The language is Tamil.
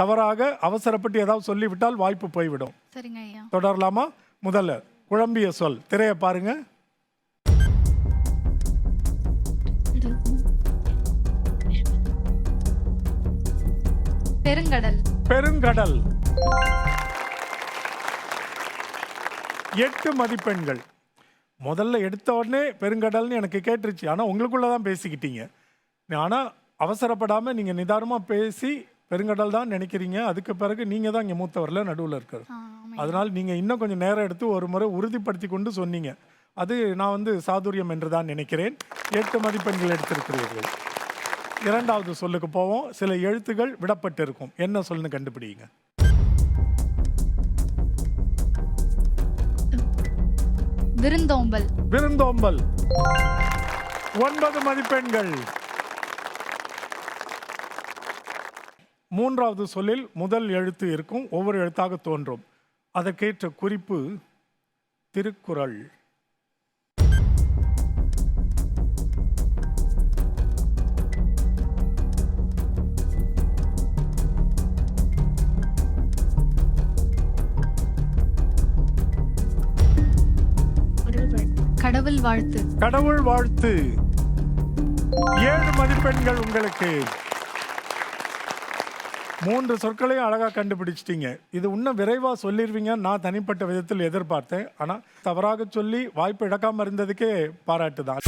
தவறாக அவசரப்பட்டு ஏதாவது சொல்லிவிட்டால் வாய்ப்பு போய்விடும். சரிங்க ஐயா. தொடரலாமா? முதல்ல குழம்பிய சொல். திரையை பாருங்க. பெருங்கடல். பெருங்கடல். எட்டு மதிப்பெண்கள். முதல்ல எடுத்த உடனே பெருங்கடல்னு எனக்கு கேட்டுருச்சு. ஆனால் உங்களுக்குள்ள தான் பேசிக்கிட்டீங்க. ஆனால் அவசரப்படாமல் நீங்கள் நிதானமாக பேசி பெருங்கடல் தான் நினைக்கிறீங்க. அதுக்கு பிறகு நீங்கள் தான் இங்கே மூத்தவரில் நடுவில் இருக்கிறது அதனால் நீங்கள் இன்னும் கொஞ்சம் நேரம் எடுத்து ஒரு முறை உறுதிப்படுத்தி கொண்டு சொன்னீங்க. அது நான் வந்து சாதுரியம் என்று தான் நினைக்கிறேன். எட்டு மதிப்பெண்கள் எடுத்திருக்கிறீர்கள். இரண்டாவது சொல்லுக்கு போவோம். சில எழுத்துகள் விடப்பட்டிருக்கும். என்ன சொல்லுன்னு கண்டுபிடிங்க விருந்தோம்பல். விருந்தோம்பல். ஒன்பது மதிப்பெண்கள். மூன்றாவது சொல்லில் முதல் எழுத்து இருக்கும் ஒவ்வொரு எழுத்தாக தோன்றும். அதற்கேற்ற குறிப்பு திருக்குறள். கடவுள் வாழ்த்து. கடவுள் வாழ்த்து. ஏழு மதிப்பெண்கள் உங்களுக்கு. மூன்று சொற்களையும் அழகாக கண்டுபிடிச்சிட்டீங்க. இது இன்னும் விரைவாக சொல்லிடுவீங்க நான் தனிப்பட்ட விதத்தில் எதிர்பார்த்தேன். ஆனால் தவறாக சொல்லி வாய்ப்பு இழக்காமல் இருந்ததுக்கே பாராட்டு தான்